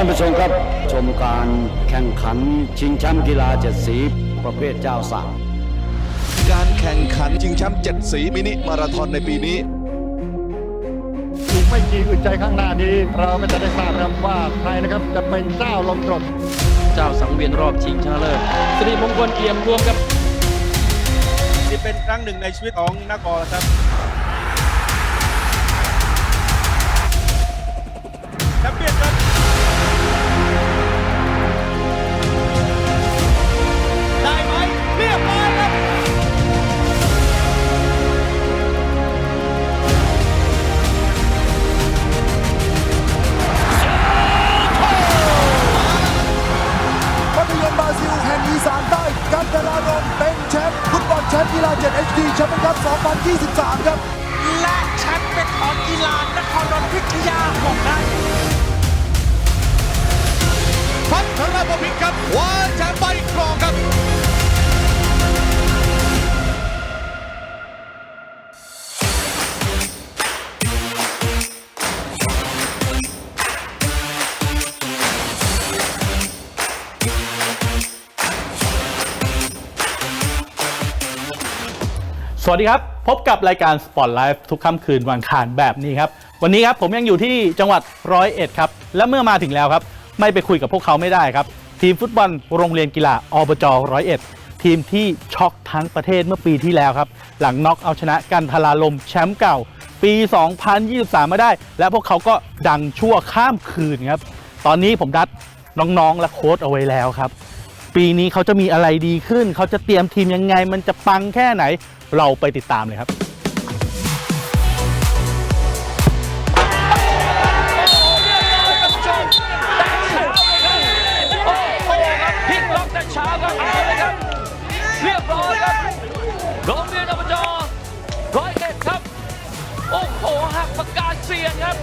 ท่านผู้ชมครับชมการแข่งขันชิงแชมป์กีฬาเจ็ดสีประเภทเจ้าสั่งการแข่งขันชิงแชมป์เจ็ดสีมินิมาราธอนในปีนี้ อีกไม่กี่อึดใจข้างหน้านี้ เราก็จะได้ทราบครับว่าใครนะครับจะเป็นเจ้าลมกรดเจ้าสังเวียนรอบชิงชนะเลิศสิริมงคลเอี่ยมรวมกับนี่เป็นครั้งหนึ่งในชีวิตของนักบอลครับ วัสดีครับ พบกับรายการ Sport Life ทุกค่ำคืนวันอังคารแบบนี้ครับ วันนี้ครับผมยังอยู่ที่จังหวัดร้อยเอ็ดครับ และเมื่อมาถึงแล้วครับ ไม่ไปคุยกับพวกเขาไม่ได้ครับ ทีมฟุตบอลโรงเรียนกีฬาอบจร้อยเอ็ดทีมที่ช็อกทั้งประเทศเมื่อปีที่แล้วครับ หลังน็อกเอาชนะกันทลาลมแชมป์เก่า ปี 2023 มาได้ และพวกเขาก็ดังชั่วข้ามคืนครับตอนนี้ผมดัดน้องๆและโค้ชเอาไว้แล้วครับ ปีนี้เขาจะมีอะไรดีขึ้น เขาจะเตรียมทีมยังไง มันจะปังแค่ไหน เราไปติดตามเลยครับโอ้โหครับพิกล็อกแต่เช้าครับเอาเลยครับเรียบร้อยครับโรงเรียนอบจร้อยเอ็ดครับ โอ้โหหักปากกาเซียนครับ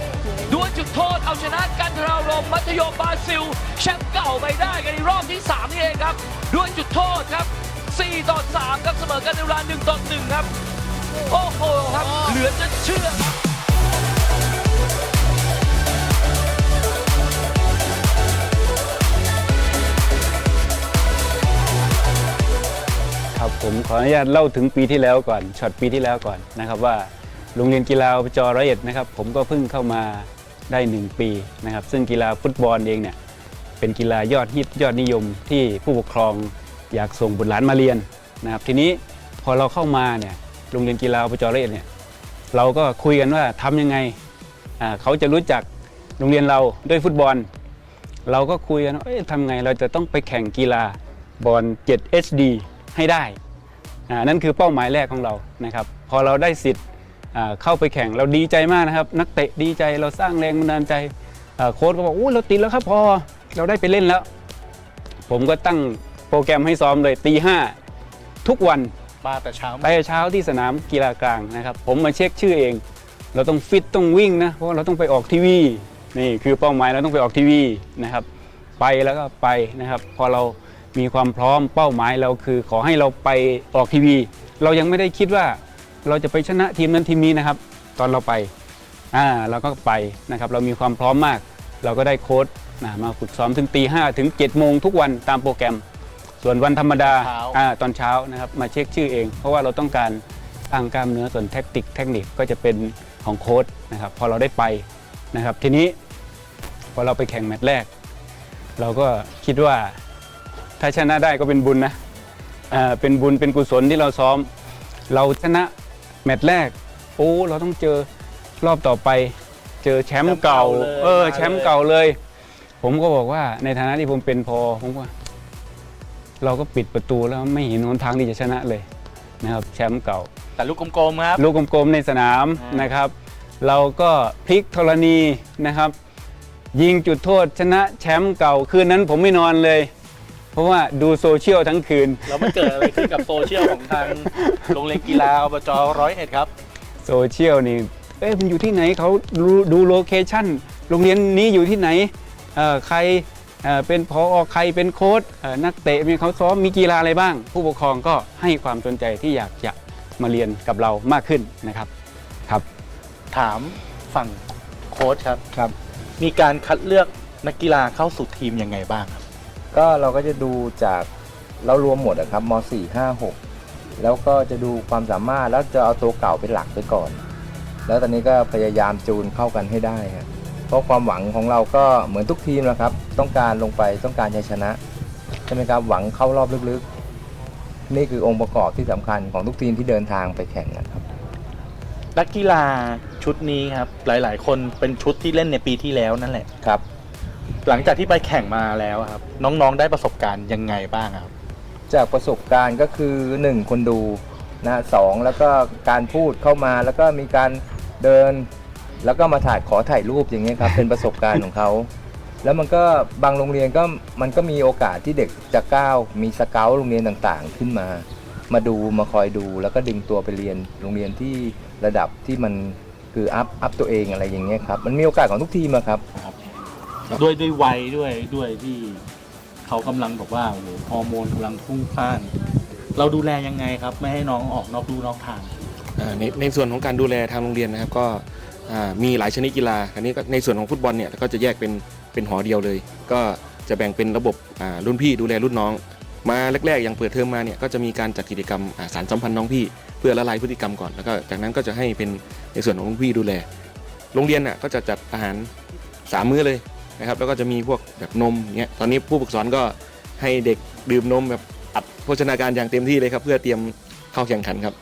ด้วลจุดโทษเอาชนะกันทรารมมัธยมบราซิล แชมป์เก่าไปได้กันในรอบที่ 3 นี่เองครับ ด้วลจุดโทษครับ 4 ต่อ 3 ครับเสมอกันในเวลา1ต่อ 1 ครับ โอ้โหครับ เหลือจะเชื่อครับครับผมขออนุญาตเล่าถึงปีที่แล้วก่อนช็อตปีที่แล้วก่อนนะครับว่าโรงเรียนกีฬาอบจร้อยเอ็ดนะครับผมก็เพิ่งเข้ามาได้ 1 ปีนะครับซึ่งกีฬาฟุตบอลเองเนี่ยเป็นกีฬายอดฮิตยอดนิยมที่ผู้ปกครอง อยากส่งบุตรหลานมาเรียนนะครับทีนี้พอเราเข้ามาเนี่ยโรงเรียนกีฬาอบจร้อยเอ็ดเนี่ยเราก็คุยกันว่าทำยังไงเขาจะรู้จักโรงเรียนเราด้วยฟุตบอล เราก็คุยกันว่าทำไงเราจะต้องไปแข่งกีฬาบอล 7 HD ให้ได้นั่นคือเป้าหมายแรกของเรานะครับ พอเราได้สิทธิ์เข้าไปแข่งเราดีใจมากนะครับ นักเตะดีใจเราสร้างแรงบันดาลใจโค้ชก็บอกอู้เราติดแล้วครับพอเราได้ไปเล่นแล้ว ผมก็ตั้ง รแกรมให้ซ้อมเลยตีห้าทุกวันมาแต่เช้าไปเช้าที่สนามกีฬากลางนะครับ ผมมาเช็คชื่อเอง เราต้องฟิตต้องวิ่งนะ เพราะว่าเราต้องไปออกทีวีนี่คือเป้าหมายเราต้องไปออกทีวีนะครับ ไปแล้วก็ไปนะครับ พอเรามีความพร้อมเป้าหมายเราคือขอให้เราไปออกทีวี เรายังไม่ได้คิดว่าเราจะไปชนะทีมนั้นทีมนี้นะครับ ตอนเราไปอ่าเราก็ไปนะครับ เรามีความพร้อมมาก เราก็ได้โค้ชนะมาฝึกซ้อมถึงตีห้าถึง7จ็ดโมงทุกวันตามโปรแกรม ส่วนวันธรรมดาอ่าตอนเช้านะครับมาเช็คชื่อเอง เพราะว่าเราต้องการสร้างกล้ามเนื้อส่วนแท็กติกเทคนิคก็จะเป็นของโค้ชนะครับพอเราได้ไปนะครับ ทีนี้พอเราไปแข่งแมตช์แรก เราก็คิดว่าถ้าชนะได้ก็เป็นบุญนะอ่าเป็นบุญเป็นกุศลที่เราซ้อม เราชนะแมตช์แรก โอ้เราต้องเจอรอบต่อไป เจอแชมป์เก่าเออแชมป์เก่าเลย ผมก็บอกว่าในฐานะที่ผมเป็นพอผมว่า เราก็ปิดประตูแล้วไม่เห็นหนทางที่จะชนะเลยนะครับแชมป์เก่า แต่ลูกกลมๆครับ ลูกกลมๆในสนามอ่านนะครับ เราก็พลิกธรณีนะครับ ยิงจุดโทษชนะแชมป์เก่าคืนนั้นผมไม่นอนเลย เพราะว่าดูโซเชียลทั้งคืน แล้วมันเกิดอะไรขึ้นกับโซเชียลของทางโรงเรียนกีฬาอบจร้อยเอ็ดครับโซเชียลนี่เอ้ยมันอยู่ที่ไหนเขาดูดูโลเคชั่นโรงเรียนนี้อยู่ที่ไหนเอ่อใคร เอ่อเป็นพอใครเป็นโค้ชเอ่อนักเตะมีเขาซ้อมมีกีฬาอะไรบ้าง ผู้ปกครองก็ให้ความสนใจที่อยากจะมาเรียนกับเรามากขึ้นนะครับครับ ถามฝั่งโค้ชครับครับ มีการคัดเลือกนักกีฬาเข้าสู่ทีมยังไงบ้างครับ ก็เราก็จะดูจากเรารวมหมดอะครับม .4 5 6 แล้วก็จะดูความสามารถแล้วจะเอาตัวเก่าเป็นหลักไปก่อน แล้วตอนนี้ก็พยายามจูนเข้ากันให้ได้ครับ เพราะความหวังของเราก็เหมือนทุกทีมนะครับ ต้องการลงไปต้องการชัยชนะใช่ไหมครับหวังเข้ารอบลึกๆ นี่คือองค์ประกอบที่สำคัญของทุกทีมที่เดินทางไปแข่งนะครับนักกีฬาชุดนี้ครับหลาย ๆ คนเป็นชุดที่เล่นในปีที่แล้วนั่นแหละครับ หลังจากที่ไปแข่งมาแล้วครับ น้องๆได้ประสบการณ์ยังไงบ้างครับ จากประสบการณ์ก็คือ 1 คนดูนะสองแล้วก็การพูดเข้ามาแล้วก็มีการเดิน แล้วก็มาถ่ายขอถ่ายรูปอย่างเงี้ยครับ เป็นประสบการณ์ของเขาแล้วมันก็บางโรงเรียนก็มันก็มีโอกาสที่เด็กจะก้าวมีสเกลโรงเรียนต่างๆ ขึ้นมา มาดูมาคอยดู แล้วก็ดึงตัวไปเรียนโรงเรียนที่ระดับที่มันคืออัพอัพตัวเองอะไรอย่างเงี้ยครับมันมีโอกาสของทุกทีมอะครับ ด้วยด้วยวัยด้วยด้วยที่เขากำลังบอกว่าโอ้โหฮอร์โมนกำลังพุ่งพล่าน เราดูแลยังไงครับ ไม่ให้น้องออกนอกดูนอกทาง อ่าในในส่วนของการดูแลทางโรงเรียนนะครับก็อ่า มีหลายชนิดกีฬาอันนี้ก็ในส่วนของฟุตบอลเนี่ยก็จะแยกเป็นเป็นหอเดียวเลย ก็จะแบ่งเป็นระบบรุ่นพี่ดูแลรุ่นน้อง มาแรกๆอย่างเปิดเทอมมาเนี่ยก็จะมีการจัดกิจกรรมสารสัมพันธ์น้องพี่ เพื่อละลายพฤติกรรมก่อนแล้วก็จากนั้นก็จะให้เป็นในส่วนของรุ่นพี่ดูแล โรงเรียนน่ะก็จะจัดอาหารสามมื้อเลยนะครับแล้วก็จะมีพวกแบบนมเงี้ยตอนนี้ผู้ปกครองก็ให้เด็กดื่มนมแบบอัดโภชนาการอย่างเต็มที่เลยครับ เพื่อเตรียมเข้าแข่งขันครับ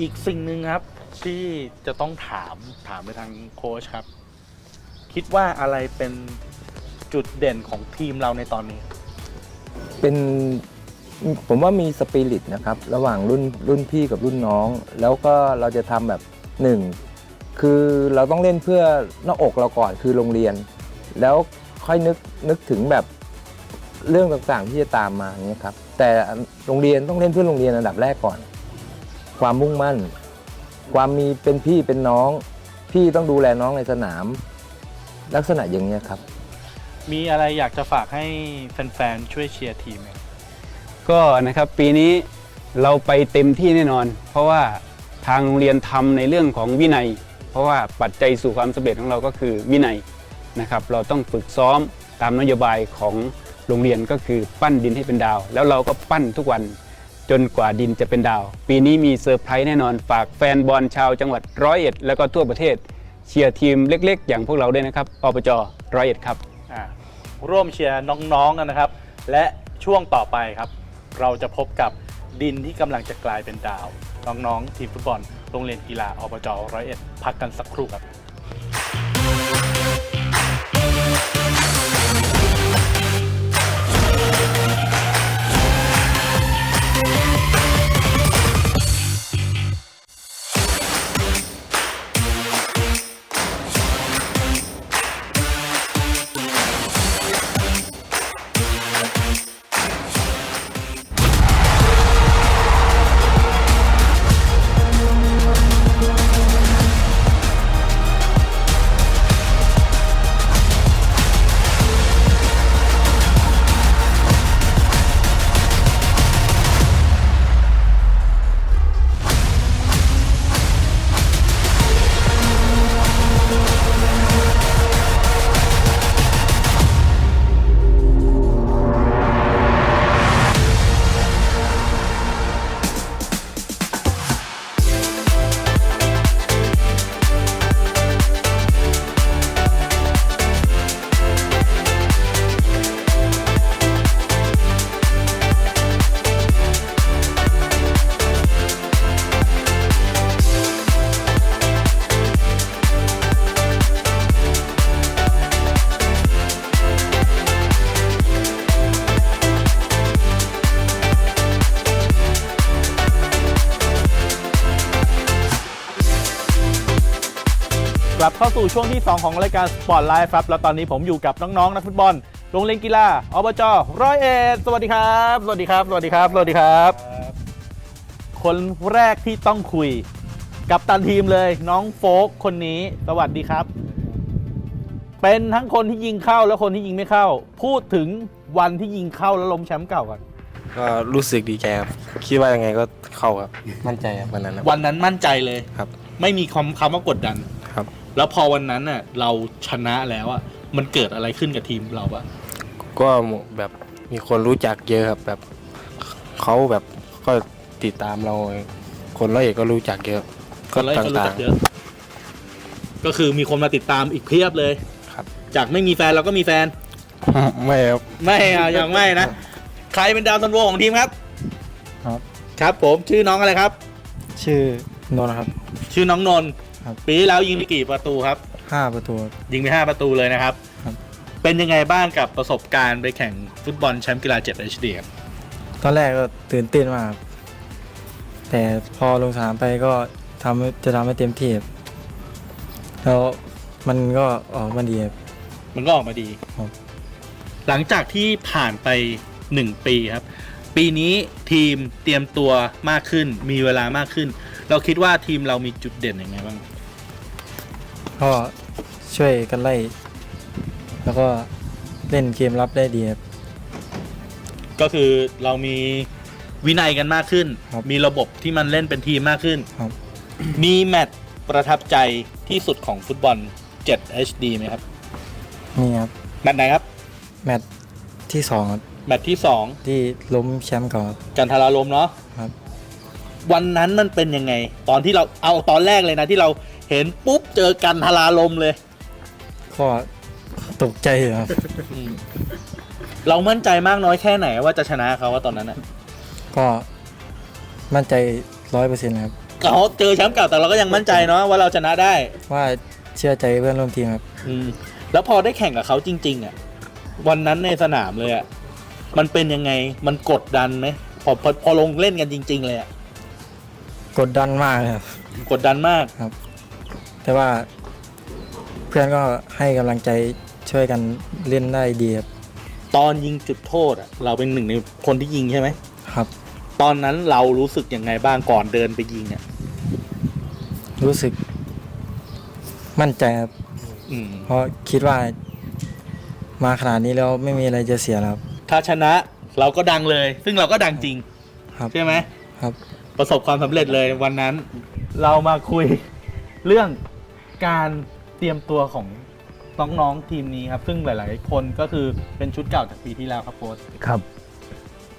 อีกสิ่งหนึ่งครับ ที่จะต้องถามถามไปทางโค้ชครับ คิดว่าอะไรเป็นจุดเด่นของทีมเราในตอนนี้ เป็นผมว่ามีสปิริตนะครับ ระหว่างรุ่นรุ่นพี่กับรุ่นน้อง แล้วก็เราจะทำแบบหนึ่งคือเราต้องเล่นเพื่อหน้าอกเราก่อนคือโรงเรียน แล้วค่อยนึกนึกถึงแบบเรื่องต่างๆที่จะตามมาอย่างเงี้ยครับแต่โรงเรียนต้องเล่นเพื่อโรงเรียนอันดับแรกก่อน ความมุ่งมั่น ความมีเป็นพี่เป็นน้อง พี่ต้องดูแลน้องในสนาม ลักษณะอย่างเงี้ยครับ มีอะไรอยากจะฝากให้แฟนๆ ช่วยเชียร์ทีมไหมก็นะครับปีนี้เราไปเต็มที่แน่นอน เพราะว่าทางโรงเรียนทำในเรื่องของวินัย เพราะว่าปัจจัยสู่ความสำเร็จของเราก็คือวินัยนะครับเราต้องฝึกซ้อมตามนโยบายของโรงเรียนก็คือปั้นดินให้เป็นดาว แล้วเราก็ปั้นทุกวัน จนกว่าดินจะเป็นดาว ปีนี้มีเซอร์ไพรส์แน่นอนฝากแฟนบอลชาวจังหวัดร้อยเอ็ดแล้วก็ทั่วประเทศ เชียร์ทีมเล็กๆ อย่างพวกเราด้วยนะครับอบจร้อยเอ็ดครับ อ่าร่วมเชียร์น้องๆกันนะครับ และช่วงต่อไปครับ เราจะพบกับดินที่กำลังจะกลายเป็นดาว น้องๆทีมฟุตบอลโรงเรียนกีฬาอบจร้อยเอ็ดพักกันสักครู่ครับ สู่ช่วงที่ 2 ของรายการสปอร์ตไลฟ์ครับ แล้วตอนนี้ผมอยู่กับน้องๆนักฟุตบอล โรงเรียนกีฬาอบจร้อยเอ็ดสวัสดีครับ สวัสดีครับ สวัสดีครับ สวัสดีครับ คนแรกที่ต้องคุย กับตันทีมเลยน้องโฟกคนนี้ สวัสดีครับ เป็นทั้งคนที่ยิงเข้าและคนที่ยิงไม่เข้า พูดถึงวันที่ยิงเข้าแล้วล้มแชมป์เก่าก่อนก็รู้สึกดีใจครับคิดว่ายังไงก็เข้าครับ มั่นใจครับวันนั้นครับวันนั้นมั่นใจเลยครับ ไม่มีคำคำว่ากดดันครับ แล้วพอวันนั้นน่ะ เราชนะแล้วอะมันเกิดอะไรขึ้นกับทีมเราปะก็แบบมีคนรู้จักเยอะครับแบบเขาแบบก็ติดตามเรา คนร้อยเอกก็รู้จักเยอะคนละคนรู้จักเยอะก็คือมีคนมาติดตามอีกเพียบเลยครับ จากไม่มีแฟนเราก็มีแฟนไม่ครับ ไม่เอายังไม่นะ ใครเป็นดาวซันโวของทีมครับ ครับ ครับผมชื่อน้องอะไรครับ ชื่อนนท์ครับ ชื่อน้องนนท์ ครับปีที่แล้วยิงไปกี่ประตูครับ ห้าประตู ยิงไป 5 ประตูเลยนะครับ ครับ เป็นยังไงบ้างกับประสบการณ์ไปแข่งฟุตบอลแชมป์กีฬา7 HD ครับตอนแรกก็ตื่นเต้นมากครับแต่พอลงสนามไปก็ทำจะทำให้เต็มที่ครับแล้วมันก็ออกมาดีครับ มันก็ออกมาดี ครับ หลังจากที่ผ่านไป 1 ปีครับ ปีนี้ทีมเตรียมตัวมากขึ้น มีเวลามากขึ้น เราคิดว่าทีมเรามีจุดเด่นยังไงบ้าง ก็ช่วยกันไล่ แล้วก็เล่นเกมรับได้ดีครับ ก็คือเรามีวินัยกันมากขึ้น ครับมีระบบที่มันเล่นเป็นทีมมากขึ้น ครับ มีแมตช์ประทับใจที่สุดของฟุตบอล 7 HD ไหมครับ นี่ครับ แมตช์ไหนครับ แมตช์ที่สองครับแมตช์ที่ ที่ล้มแชมป์เก่าครับ2กันทาราลมเนาะครับ วันนั้นมันเป็นยังไง ตอนที่เราเอาตอนแรกเลยนะที่เรา เห็นปุ๊บเจอกันทาราลมเลย ก็ตกใจอยู่ครับ เรามั่นใจมากน้อยแค่ไหนว่าจะชนะเขาว่าตอนนั้นอะก็มั่นใจร้อยเปอร์เซ็นต์ครับเขาเจอแชมป์เก่าแต่เราก็ยังมั่นใจเนาะว่าเราชนะได้ ว่าเชื่อใจเพื่อนร่วมทีมครับ อืม แล้วพอได้แข่งกับเขาจริง ๆ อะ วันนั้นในสนามเลยอะมันเป็นยังไงมันกดดันไหมพอพอพอลงเล่นกันจริง ๆ เลยอะกดดันมากเลยครับ กดดันมาก แต่ว่าเพื่อนก็ให้กำลังใจช่วยกันเล่นได้ดีครับตอนยิงจุดโทษอะเราเป็นหนึ่งในคนที่ยิงใช่ไหม ครับ ตอนนั้นเรารู้สึกยังไงบ้างก่อนเดินไปยิงเนี่ยรู้สึกมั่นใจครับอืม เพราะคิดว่า มาขนาดนี้แล้วไม่มีอะไรจะเสียแล้วครับ ถ้าชนะเราก็ดังเลย ซึ่งเราก็ดังจริง ครับ ใช่ไหม ครับ ประสบความสำเร็จเลยวันนั้น เรามาคุยเรื่อง การเตรียมตัวของน้องๆทีมนี้ครับ ซึ่งหลายๆ คนก็คือเป็นชุดเก่าจากปีที่แล้วครับโค้ชครับ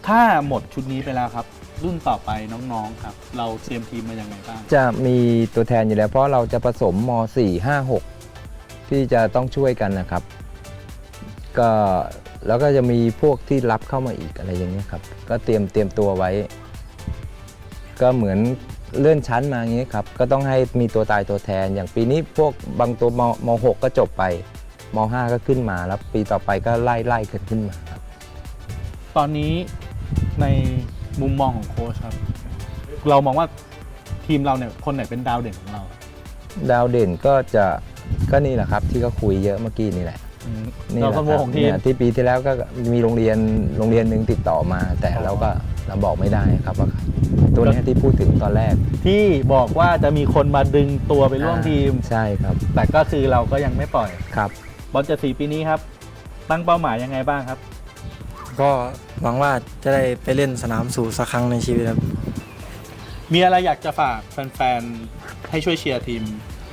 ถ้าหมดชุดนี้ไปแล้วครับ รุ่นต่อไปน้องๆครับ เราเตรียมทีมมาอย่างไรบ้างจะมีตัวแทนอยู่แล้ว เพราะเราจะผสมม .4 5 6 ที่จะต้องช่วยกันนะครับ ก็แล้วก็จะมีพวกที่รับเข้ามาอีกอะไรอย่างเงี้ยครับ ก็เตรียมเตรียมตัวไว้ ก็เหมือน เลื่อนชั้นมาอย่างเงี้ยครับก็ต้องให้มีตัวตายตัวแทน อย่างปีนี้พวกบางตัวมม6ก็จบไปม5ก็ขึ้นมาแล้วปีต่อไปก็ไล่ไล่ขึ้นขึ้นมาครับ ตอนนี้ในมุมมองของโค้ชครับ เรามองว่าทีมเราเนี่ยคนไหนเป็นดาวเด่นของเรา ดาวเด่นก็จะก็นี่แหละครับที่ก็คุยเยอะเมื่อกี้นี่แหละนี่เราแหละสคโมรับของทีมเนี่ยที่ปีที่แล้วก็มีโรงเรียนโรงเรียนหนึ่งติดต่อมา แต่เราก็เราบอกไม่ได้ครับว่า ตัวเนี้ยที่พูดถึงตอนแรกที่บอกว่าจะมีคนมาดึงตัวไปร่วมทีม ใช่ครับแต่ก็คือเราก็ยังไม่ปล่อยครับ บอลเจ็ดสีปีนี้ครับ ตั้งเป้าหมายยังไงบ้างครับ ก็หวังว่าจะได้ไปเล่นสนามสู่สักครั้งในชีวิตครับ มีอะไรอยากจะฝากแฟนๆ ให้ช่วยเชียร์ทีม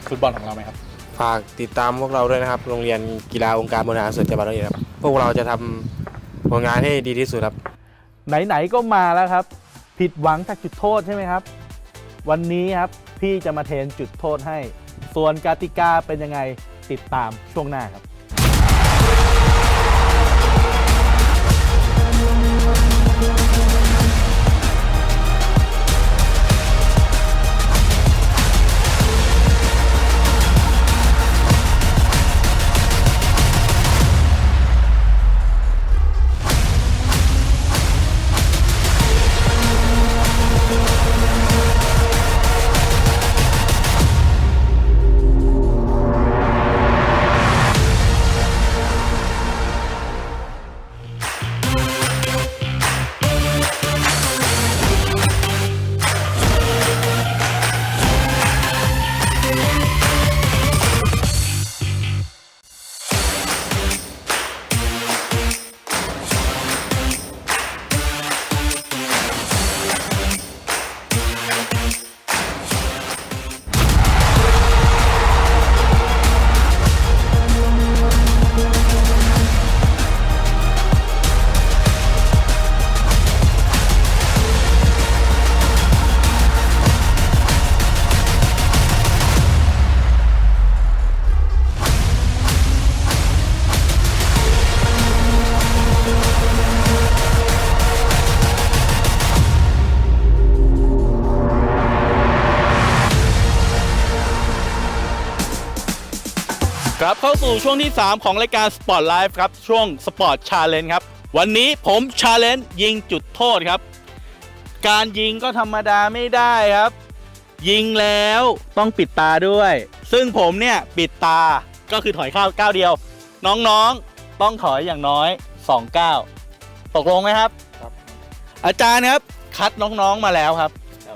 ฟุตบอลของเราไหมครับ ฝากติดตามพวกเราด้วยนะครับ โรงเรียนกีฬาองค์การบริหารส่วนจังหวัดร้อยเอ็ดครับ พวกเราจะทำผลงานให้ดีที่สุดครับ ไหน ๆ ก็มาแล้วครับ ผิดหวังจากจุดโทษใช่ไหมครับ วันนี้ครับพี่จะมาเทนจุดโทษให้ ส่วนกติกาเป็นยังไงติดตามช่วงหน้าครับ เข้าสู่ช่วงที่ 3 ของรายการ Sport Live ครับ ช่วง Sport Challenge ครับ วันนี้ผม Challenge ยิงจุดโทษครับ การยิงก็ธรรมดาไม่ได้ครับ ยิงแล้วต้องปิดตาด้วย ซึ่งผมเนี่ยปิดตาก็คือถอยเข้าก้าวเดียว น้องๆต้องถอยอย่างน้อย2ก้าวตกลงไหมครับอาจารย์ครับคัดน้องๆมาแล้วครับ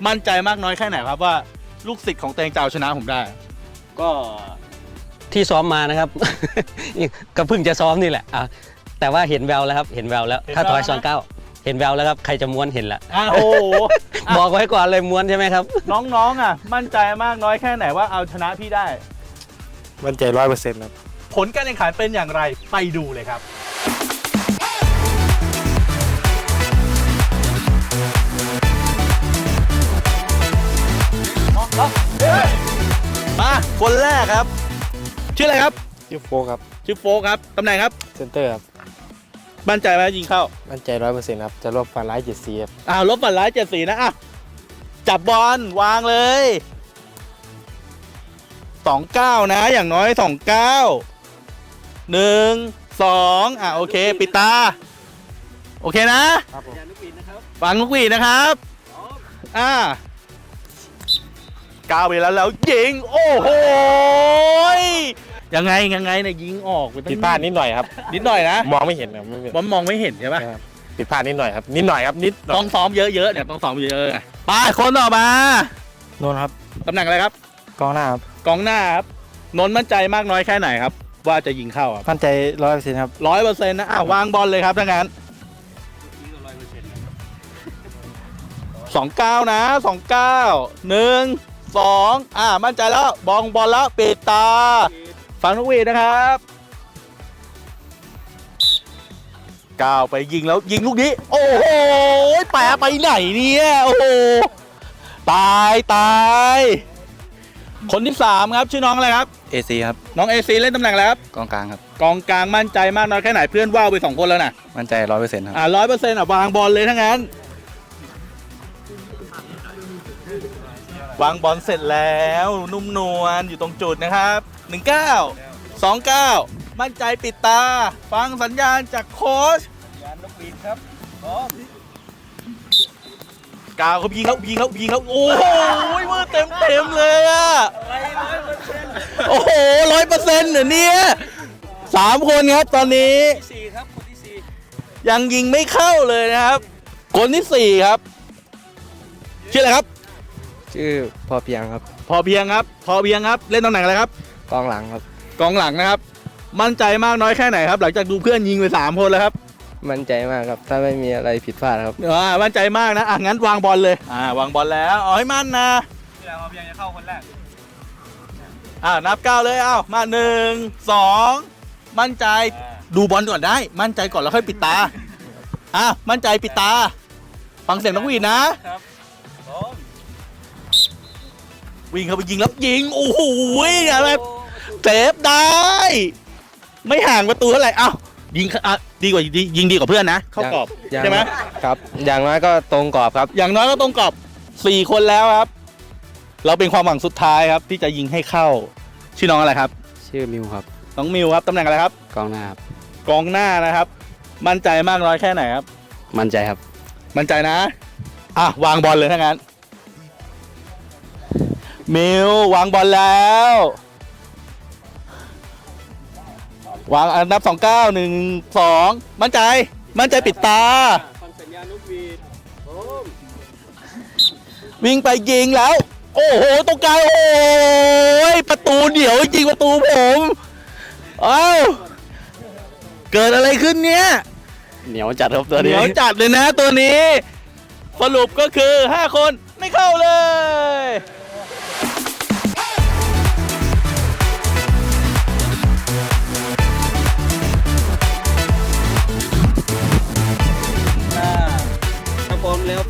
มั่นใจมากน้อยแค่ไหนครับว่า ลูกศิษย์ของเตงจะเอาชนะผมได้ ก็ ที่ซ้อมมานะครับ ก็เพิ่งจะซ้อมนี่แหละอะแต่ว่าเห็นแววแล้วครับ เห็นแววแล้วเห็นแววถ้าถอยนะสองเก้าเห็นแววแล้วครับ ใครจะม้วนเห็นละ อะโอ้โหบอกไว้ก่อนเลยม้วนใช่ไหมครับ น้องๆอะ มั่นใจมากน้อยแค่ไหนว่าเอาชนะพี่ได้ มั่นใจร้อยเปอร์เซ็นต์ครับ ผลการแข่งขันเป็นอย่างไรไปดูเลยครับ มาคนแรกครับ ชื่ออะไรครับชื่อโฟครับชื่อโฟกครับตำแหน่งครับเซนเตอร์ครับมั่นใจไหมยิงเข้ามั่นใจร้อยเปอร์เซ็นต์ครับจะรบฟันร้ายเจ็ดสีครับอ้าวลบฝันร้ายเจ็ดสีนะอะจับบอลวางเลยสองเก้านะ อย่างน้อยสองเก้าหนึ่งสองอะโอเค ปิดตา โอเคนะครับผมฟังลูกหวีดนะครับ อ่า ก้าวไปแล้วแล้วยิงโอ้โหยยังไงยังไงเนี่ยยิงออกไปตั้งผิดพลาดนิดหน่อยครับ นิดหน่อยนะมองไม่เห็นครับไม่เห็นบอลมองไม่เห็นใช่ปะครับผิดพลาดนิดหน่อยครับนิดหน่อยครับนิดหน่อยต้องซ้อมเยอะๆเนี่ยต้องซ้อมเยอะๆไงไปคนต่อมาโนนครับตำแหน่งอะไรครับกองหน้าครับกองหน้าครับนนท์มั่นใจมากน้อยแค่ไหนครับ ว่าจะยิงเข้าครับมั่นใจร้อยเปอร์เซ็นต์ครับร้อยเปอร์เซ็นต์นะอะวางบอลเลยครับถ้างั้นสองเก้านะสองเก้าหนึ่ง สองอะมั่นใจแล้ว บองบอลแล้วปิดตา ฟังนกหวีดนะครับก้าวไปยิงแล้วยิงลูกนี้ โอ้โห แปะไปไหนเนี่ย โอ้โห ตายตาย คนที่สามครับ ชื่อน้องอะไรครับ เอซีครับน้องเอซีเล่นตำแหน่งอะไรครับ กองกลางครับ กองกลางมั่นใจมากน้อยแค่ไหนเพื่อนว่าวไปสองคนแล้วนะมั่นใจร้อยเปอร์เซ็นต์ครับ อ่าร้อยเปอร์เซ็นต์อะวางบอลเลยทั้งนั้น วางบอลเสร็จแล้วนุ่มนวลอยู่ตรงจุดนะครับหนึ่งเก้าสองเก้ามั่นใจปิดตา ฟังสัญญาณจากโค้ชยานนกบินครับกาวเขายิงแล้วยิงแล้วยิงแล้วโอ้โหมือเต็มเต็มๆเลยอะโอ้โหร้อยเปอร์เซ็นต์เหรอเนี่ยสามคนครับตอนนี้สี่ครับคนที่สี่ยังยิงไม่เข้าเลยนะครับ คนที่สี่ครับชื่ออะไรครับ ชื่อพอเพียงครับ พอเพียงครับ พอเพียงครับ เล่นตำแหน่งอะไรครับ กองหลังครับ กองหลังนะครับ มั่นใจมากน้อยแค่ไหนครับ หลังจากดูเพื่อนยิงไปสามคนแล้วครับ มั่นใจมากครับ ถ้าไม่มีอะไรผิดพลาดครับอ่ามั่นใจมากนะอะงั้นวางบอลเลย อ่าวางบอลแล้วเอาให้มั่นนะที่แล้วพอเพียงจะเข้าคนแรก อ่านับเก้าเลยเอามาหนึ่งสองมั่นใจดูบอลก่อนได้ มั่นใจก่อนแล้วค่อยปิดตาอะมั่นใจปิดตา ฟังเสียงนกหวีดนะครับ วิ่งเข้าไปยิงแล้วยิงโอ้โหอะไรเซฟได้ ไม่ห่างประตูเท่าไหร่เอ้ายิงอะดีกว่าดียิงดีกว่าเพื่อนนะ เข้ากรอบยังใช่ไหมครับ อย่างน้อยก็ตรงกรอบครับ อย่างน้อยก็ตรงกรอบสี่คนแล้วครับ เราเป็นความหวังสุดท้ายครับ ที่จะยิงให้เข้า ชื่อน้องอะไรครับ ชื่อมิวครับ น้องมิวครับตำแหน่งอะไรครับกองหน้าครับกองหน้านะครับ มั่นใจมากน้อยแค่ไหนครับ มั่นใจครับ มั่นใจนะอะวางบอลเลยถ้างั้น มิววางบอลแล้ว วางอันนับสองเก้าหนึ่งสองมั่นใจ มั่นใจปิดตา ฟังสัญญาณนกหวีดโอ้วิ่งไปยิงแล้ว โอ้โหตรงกลางโอ้ยประตูเดี๋ยวยิงประตูผมเอ้าเกิดอะไรขึ้นเนี่ยเหนียวจัดครับตัวเหนี้นียวจัดเลยนะตัวนี้ สรุปก็คือ 5 คนไม่เข้าเลย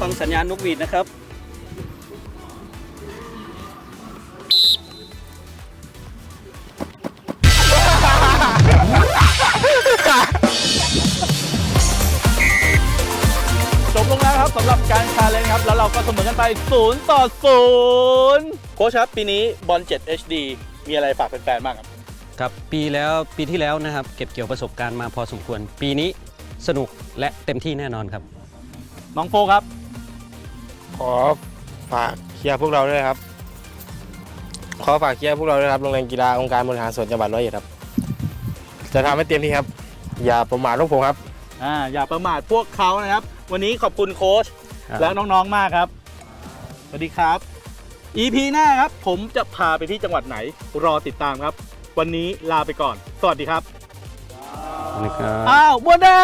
ฟังสัญญาณนกหวีดนะครับ จบลงแล้วครับสำหรับการชาเลนจ์ครับ แล้วเราก็เสมอกันไป 0 ต่อ 0 โค้ชครับ ปีนี้บอล7 HD มีอะไรฝากแฟนๆบ้างครับ ครับปีแล้วปีที่แล้วนะครับ เก็บเกี่ยวประสบการณ์มาพอสมควร ปีนี้สนุกและเต็มที่แน่นอนครับ น้องโฟครับ ขอฝากเชียร์พวกเราด้วยครับ ขอฝากเชียร์พวกเราด้วยครับโรงเรียนกีฬาองค์การบริหารส่วนจังหวัดร้อยเอ็ดครับ จะทำให้เต็มที่ครับ อย่าประมาทลูกผมครับ อ่าอย่าประมาทพวกเขานะครับ วันนี้ขอบคุณโค้ชครับ และน้องๆมากครับ สวัสดีครับ EP หน้าครับ ผมจะพาไปที่จังหวัดไหน รอติดตามครับ วันนี้ลาไปก่อน สวัสดีครับ นะครับ อ้าวบัวด้า